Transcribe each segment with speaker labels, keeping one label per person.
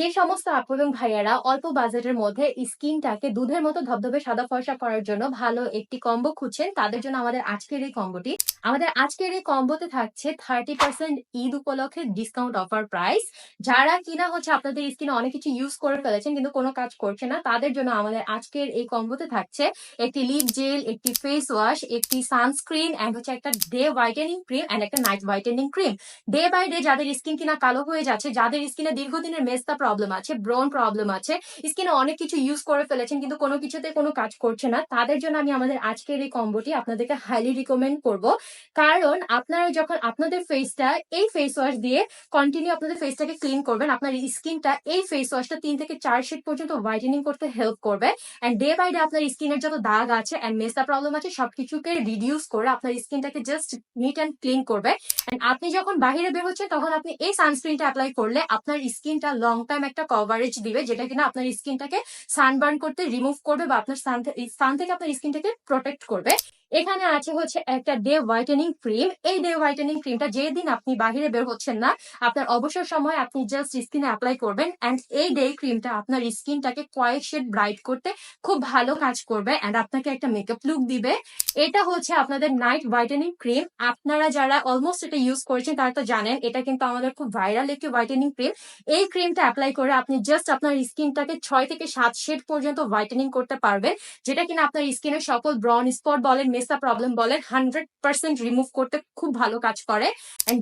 Speaker 1: যে সমস্ত আপু এবং ভাইয়ারা অল্প বাজেটের মধ্যে স্কিনটাকে দুধের মতো ধবধবে সাদা ফর্সা করার জন্য ভালো একটি কম্বো খুঁজছেন, তাদের জন্য আমাদের আজকের এই কম্বোটি। আমাদের আজকের এই কম্বোতে থাকছে থার্টি পার্সেন্ট ঈদ উপলক্ষে ডিসকাউন্ট অফার প্রাইস। যারা কিনা হচ্ছে আপনাদের স্কিনে অনেক কিছু ইউজ করে ফেলেছেন, কিন্তু কোনো কাজ করছে না, তাদের জন্য আমাদের আজকের এই কম্বোতে থাকছে একটি লিপ জেল একটি ফেস ওয়াশ একটি সানস্ক্রিন অ্যান্ড হচ্ছে একটা ডে হোয়াইটেনিং ক্রিম অ্যান্ড একটা night whitening cream day by day যাদের স্কিন কিনা কালো হয়ে যাচ্ছে, যাদের স্কিনে দীর্ঘদিনের মেস্তা প্রবলেম আছে ব্রন প্রবলেম আছে। স্কিনে অনেক কিছু ইউজ করে ফেলেছেন, কিন্তু কোনো কিছুতে কোনো কাজ করছে না। তাদের জন্য আমি আমাদের আজকের এই কম্বোটি আপনাদেরকে হাইলি রিকমেন্ড করব। কারণ আপনারা যখন আপনাদের ফেসটা এই ফেস ওয়াশ দিয়ে কন্টিনিউ আপনাদের ফেসটাকে ক্লিন করবেন, আপনার স্কিনটা এই ফেস ওয়াশটা তিন থেকে চার শেড পর্যন্ত হোয়াইটেনিং করতে হেল্প করবে। অ্যান্ড ডে বাই ডে আপনার স্কিনের যত দাগ আছে অ্যান্ড মেস্তা প্রবলেম আছে, সবকিছুকে রিডিউস করে আপনার স্কিনটাকে জাস্ট নিট অ্যান্ড ক্লিন করবে। অ্যান্ড আপনি যখন বাহিরে বের হচ্ছেন, তখন আপনি এই সানস্ক্রিনটা অ্যাপ্লাই করলে আপনার স্কিনটা লং টাইম একটা কভারেজ দিবে, যেটা কিনা আপনার স্কিনটাকে সানবার্ন করতে রিমুভ করবে বা আপনার সান থেকে আপনার স্কিনটাকে প্রোটেক্ট করবে। এখানে আছে হচ্ছে একটা ডে হোয়াইটেনিং ক্রিম এই ডে হোয়াইটেনিং ক্রিমটা যেদিন আপনি বাহিরে বের হচ্ছেন না, আপনার অবসর সময় আপনি জাস্ট স্কিনে অ্যাপ্লাই করবেন অ্যান্ড এই ডে ক্রিমটা আপনার স্কিনটাকে কয়েক শেড ব্রাইট করতে খুব ভালো কাজ করবে অ্যান্ড আপনাকে একটা মেকআপ লুক দিবে। এটা হচ্ছে আপনাদের নাইট হোয়াইটেনিং ক্রিম আপনারা যারা অলমোস্ট এটা ইউজ করেছেন, তারা তো জানেন, এটা কিন্তু আমাদের খুব ভাইরাল একটি হোয়াইটেনিং ক্রিম এই ক্রিমটা অ্যাপ্লাই করে আপনি জাস্ট আপনার স্কিনটাকে ছয় থেকে সাত শেড পর্যন্ত হোয়াইটেনিং করতে পারবেন, যেটা কিনা আপনার স্কিনের সকল ব্রন স্পট বলেন মেসা প্রবলেম বলেন হান্ড্রেড পার্সেন্ট রিমুভ করতে খুব ভালো কাজ করে।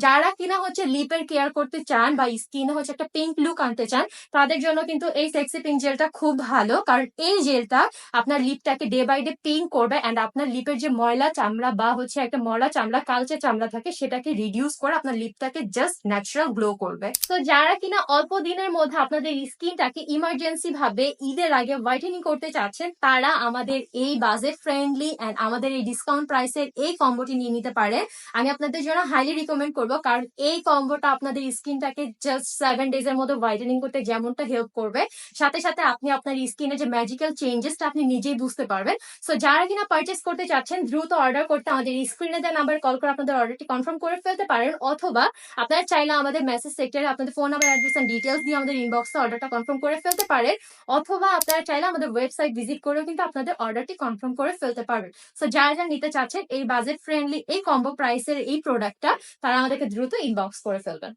Speaker 1: যারা কিনা হচ্ছে লিপের কেয়ার করতে চান বা স্কিনে হচ্ছে একটা পিঙ্ক লুক আনতে চান, তাদের জন্য কিন্তু এই সেক্সি পিঙ্ক জেলটা খুব ভালো। কারণ এই জেলটা আপনার লিপটাকে ডে বাই ডে পিঙ্ক করবে অ্যান্ড আপনার লিপের যে ময়লা চামড়া বা হচ্ছে একটা ময়লা চামড়া, কালচে চামড়া থাকে, সেটাকে রিডিউস করে আপনার লিপটাকে জাস্ট ন্যাচারাল গ্লো করবে। তো যারা কিনা অল্প দিনের মধ্যে আপনাদের স্কিনটাকে ইমার্জেন্সি ভাবে ঈদের আগে হোয়াইটেনিং করতে চাচ্ছেন, তারা আমাদের এই বাজেট ফ্রেন্ডলি অ্যান্ড আমাদের এই ডিসকাউন্ট প্রাইসের এই কম্বোটি নিয়ে নিতে পারে। আমি আপনাদের জন্য হাইলি রিকমেন্ড করব, কারণ এই কম্বোটা আপনাদের স্কিনটাকে জাস্ট সেভেন ডেজ এর মধ্যে হোয়াইটেনিং করতে যেমনটা হেল্প করবে। সাথে সাথে আপনি আপনার স্কিনে যে ম্যাজিক্যাল চেঞ্জেসটা আপনি নিজেই বুঝতে পারবেন। সো যারা কিনা পারচেস করতে চাচ্ছেন দ্রুত অর্ডার করতে আমাদের স্ক্রিনে দেওয়া নাম্বার কল করে আপনাদের অর্ডারটি কনফার্ম করে ফেলতে পারেন, অথবা আপনারা চাইলে আমাদের মেসেজ সেক্টরে আপনাদের phone number address and details দিয়ে আমাদের ইনবক্সে অর্ডারটা কনফার্ম করে ফেলতে পারেন, অথবা আপনারা চাইলে আমাদের ওয়েবসাইট ভিজিট করেও কিন্তু আপনাদের অর্ডারটি কনফার্ম করে ফেলতে পারবেন। সো যারা যারা নিতে চাচ্ছেন, এই বাজেট ফ্রেন্ডলি এই কম্বো প্রাইসের এই প্রোডাক্টটা তারা আমাদেরকে দ্রুত ইনবক্স করে ফেলবেন।